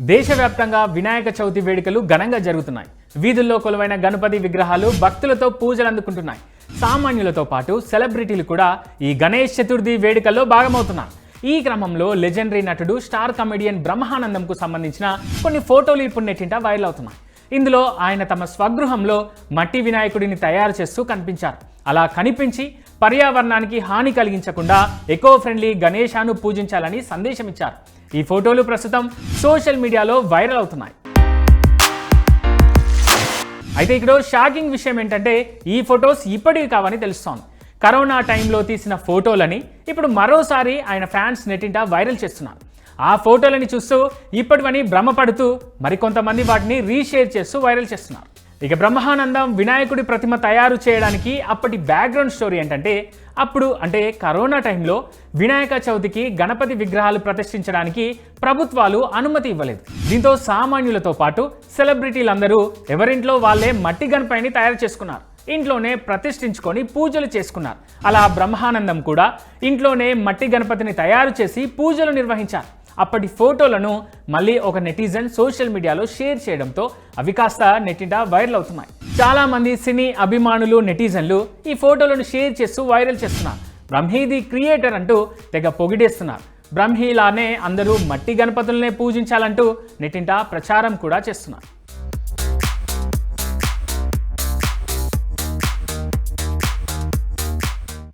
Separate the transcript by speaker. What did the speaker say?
Speaker 1: దేశవ్యాప్తంగా వినాయక చవితి వేడుకలు ఘనంగా జరుగుతున్నాయి. వీధుల్లో కొలువైన గణపతి విగ్రహాలు భక్తులతో పూజలు అందుకుంటున్నాయి. సామాన్యులతో పాటు సెలబ్రిటీలు కూడా ఈ గణేష్ చతుర్థి వేడుకల్లో భాగమవుతున్నారు. ఈ క్రమంలో లెజెండరీ నటుడు స్టార్ కమెడియన్ బ్రహ్మానందంకు సంబంధించిన కొన్ని ఫోటోలు ఇప్పుడు నెట్టింట వైరల్ అవుతున్నాయి. ఇందులో ఆయన తమ స్వగృహంలో మట్టి వినాయకుడిని తయారు చేస్తూ కనిపించారు. అలా కనిపించి పర్యావరణానికి హాని కలిగించకుండా ఎకో ఫ్రెండ్లీ గణేశాను పూజించాలని సందేశం ఇచ్చారు ఈ ఫోటోలు ప్రస్తుతం సోషల్ మీడియాలో వైరల్ అవుతున్నాయి. అయితే ఇక్కడ షాకింగ్ విషయం ఏంటంటే ఈ ఫొటోస్ ఇప్పటివి కావని తెలుస్తోంది. కరోనా టైంలో తీసిన ఫోటోలని ఇప్పుడు మరోసారి ఆయన ఫ్యాన్స్ నెట్టింట వైరల్ చేస్తున్నారు. ఆ ఫోటోలని చూస్తూ ఇప్పటివని భ్రమపడుతూ మరికొంతమంది వాటిని రీషేర్ చేస్తూ వైరల్ చేస్తున్నారు. ఇక బ్రహ్మానందం వినాయకుడి ప్రతిమ తయారు చేయడానికి అప్పటి బ్యాక్గ్రౌండ్ స్టోరీ ఏంటంటే అప్పుడు అంటే కరోనా టైంలో వినాయక చవితికి గణపతి విగ్రహాలు ప్రతిష్ఠించడానికి ప్రభుత్వాలు అనుమతి ఇవ్వలేదు. దీంతో సామాన్యులతో పాటు సెలబ్రిటీలందరూ ఎవరింట్లో వాళ్ళే మట్టి గణపతిని తయారు చేసుకున్నారు. ఇంట్లోనే ప్రతిష్ఠించుకొని పూజలు చేసుకున్నారు. అలా బ్రహ్మానందం కూడా ఇంట్లోనే మట్టి గణపతిని తయారు చేసి పూజలు నిర్వహించారు. అప్పటి ఫోటోలను మళ్ళీ ఒక నెటిజన్ సోషల్ మీడియాలో షేర్ చేయడంతో అవి కాస్త నెట్టింట వైరల్ అవుతున్నాయి. చాలా మంది సినీ అభిమానులు నెటిజన్లు ఈ ఫోటోలను షేర్ చేస్తూ వైరల్ చేస్తున్నారు. బ్రహ్మీది క్రియేటర్ అంటూ తెగ పొగిడేస్తున్నారు. బ్రహ్మీలానే అందరూ మట్టి గణపతులనే పూజించాలంటూ నెట్టింట ప్రచారం కూడా చేస్తున్నారు.